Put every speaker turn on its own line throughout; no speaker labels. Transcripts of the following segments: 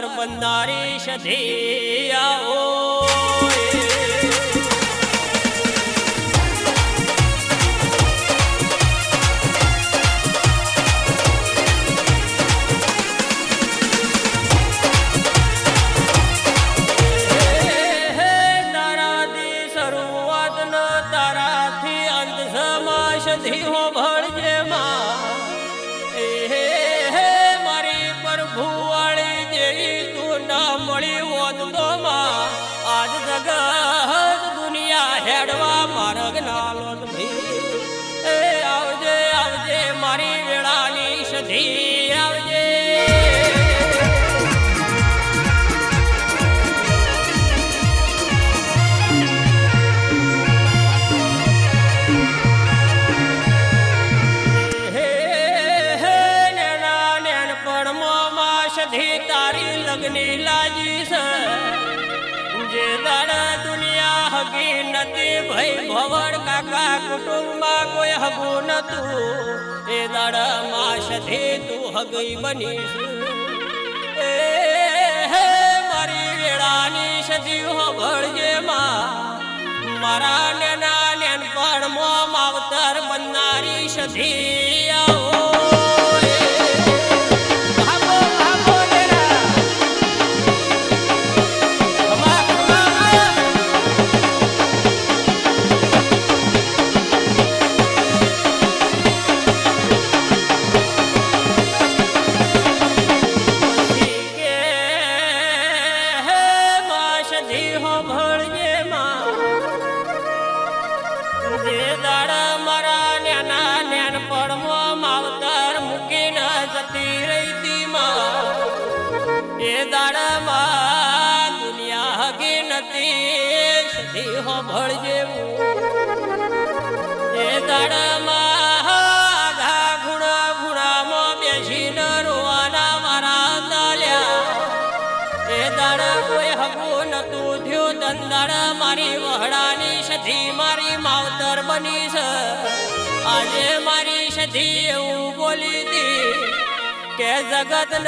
માવતર બંધારી સધી આવો. આજ નથી ભાઈ ભવડ કાકા કુટુંબમાં કોઈ હગું નતું. એ દાડ માસથી તું હગઈ બનીશ. એ મારી વેળાની સધી હોભળજે માં મારા નેના નેનપણમાં માવતર બનનારી સધી નથી હોભળજે એ દાડમાં આઘા બેસીને રોવાના મારા તાલ્યા એ કોઈ હગું નતું થયું, દંદાડ મારી વહડાની સધી મારી માવતર બની છે. આજે મારી સધી એવું બોલી કે જગત ન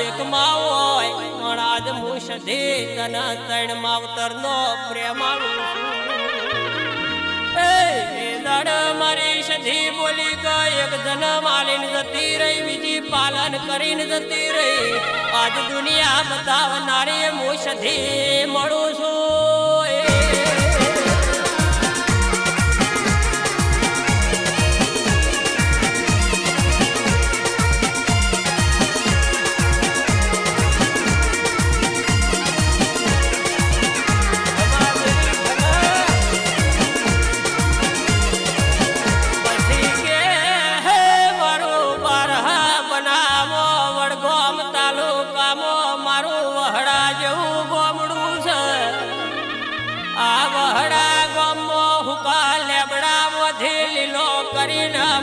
એક માં હોય પણ આજ હું સધી તને ત્રણ માવતર નો પ્રેમ મારી સધી બોલી કે એક જન્મ આલીને જતી રહી, બીજી પાલન કરીને જતી રહી. આજ દુનિયા બતાવનારી હું મળું છું.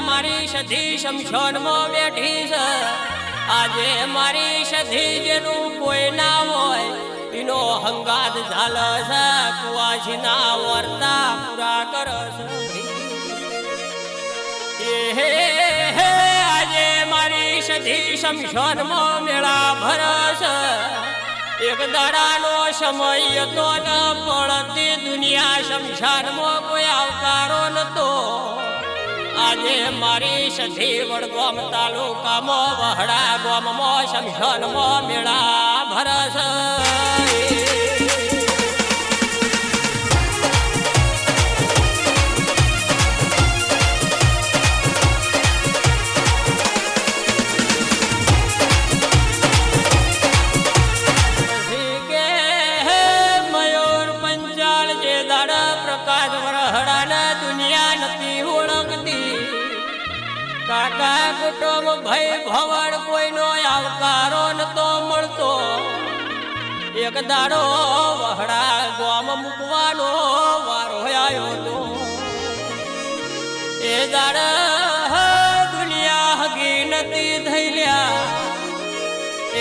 મારી સધી શમશાનમાં બેઠી છે. આજે મારી સધી જેનું કોઈ ના હોય, એનો હંગાત ઝાલ છે. કુવાસીના વર્તા પૂરા કરે હે આજે મારી સધી શમશાનમાં મેળા ભરસ એક દાડાનો સમય તો ન પડતી દુનિયા શમશાનમાં કોઈ આવકારો નતો. આજે મારી સધી વડગામ તાલુકામાં વહડા ગામમાં શમશાનમાં મેળા ભરસ. ભવડ કોઈનો આવકારો નતો મળતો. એક દાડો વહડા ગોમ મૂકવાનો વારો આવ્યો તો એ દાડા દુનિયા હગી નથી થઈ લ્યા.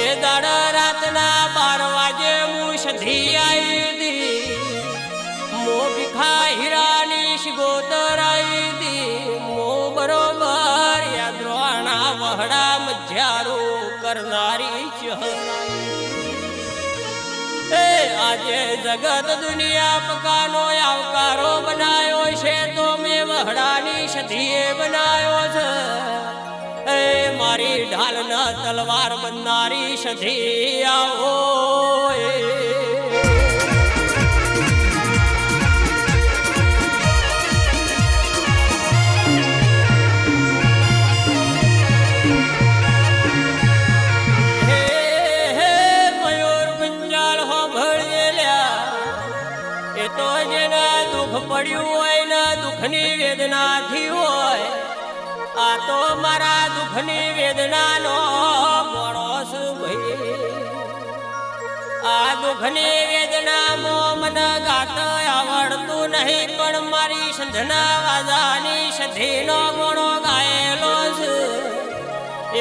એ દાડા રાતના બાર વાગે હું આવી કરનારી એ આજે જગત દુનિયા પકાનો આવકારો બનાયો છે તો મેં વહડાની સધીએ બનાયો છે એ મારી ઢાલના તલવાર બનનારી સધી આવો એ. દુઃખની વેદનાથી હોય, આ તો મારા દુઃખની વેદનાનો પડોશ ભાઈ. આ દુઃખની વેદનામાં મને ગાત આવડતું નહીં, પણ મારી સંધના વાજાની સધીનો ગુણો ગાયેલો છે.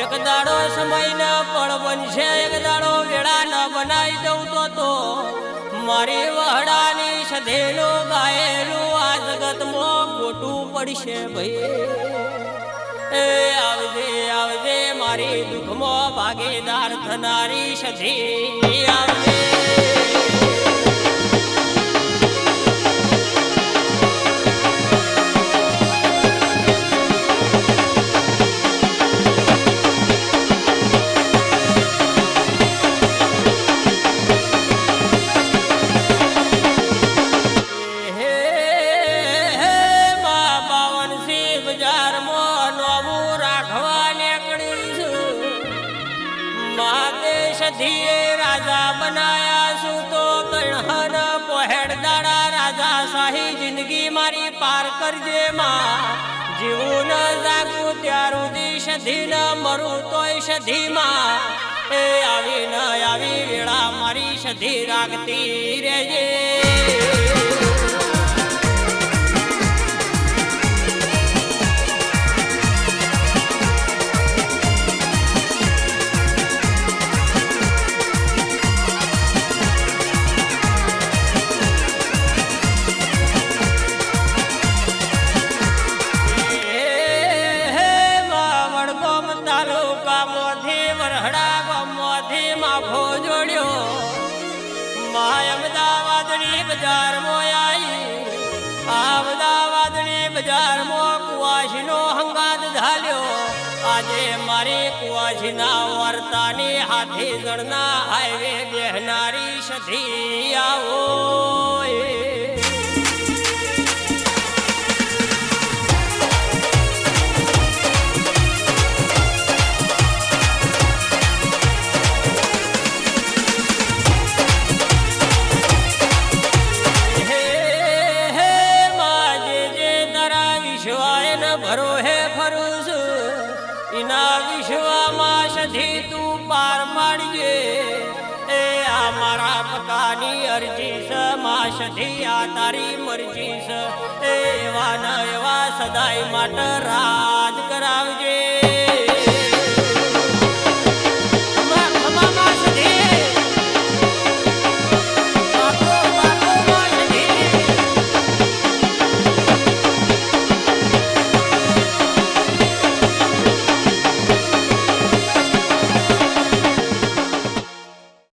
એક દાડો સમય ન પણ બનશે, એક દાડો વેળા ન બનાવી દઉં તો મારી વહડાની સધેલું ગાયેલું આ જગતમાં ખોટું પડશે ભાઈ. એ આવજે આવજે, મારી દુઃખમાં ભાગીદાર થનારી સધી. આવજે. કરજે માં. જીવું ન જાગું ત્યાં સુધી સધી ન મરું તોય સધીમાં એ આવી ન આવી વેળા મારી સધી રાખતી રહેજે બજારમાં આવી આ કુવાસીનો હંગાત ધાલ્યો આજે મારી કુવાસીના વર્તાની હાથી જણના હાઈવે બેહનારી સધી આવો. વિશ્વામાં સધી તું પાર પાડજે એ આ મારા પકાની અરજી સ, માં સધી આ તારી મરજી સ. એવા ન સદાય માટે રાજ કરાવજે.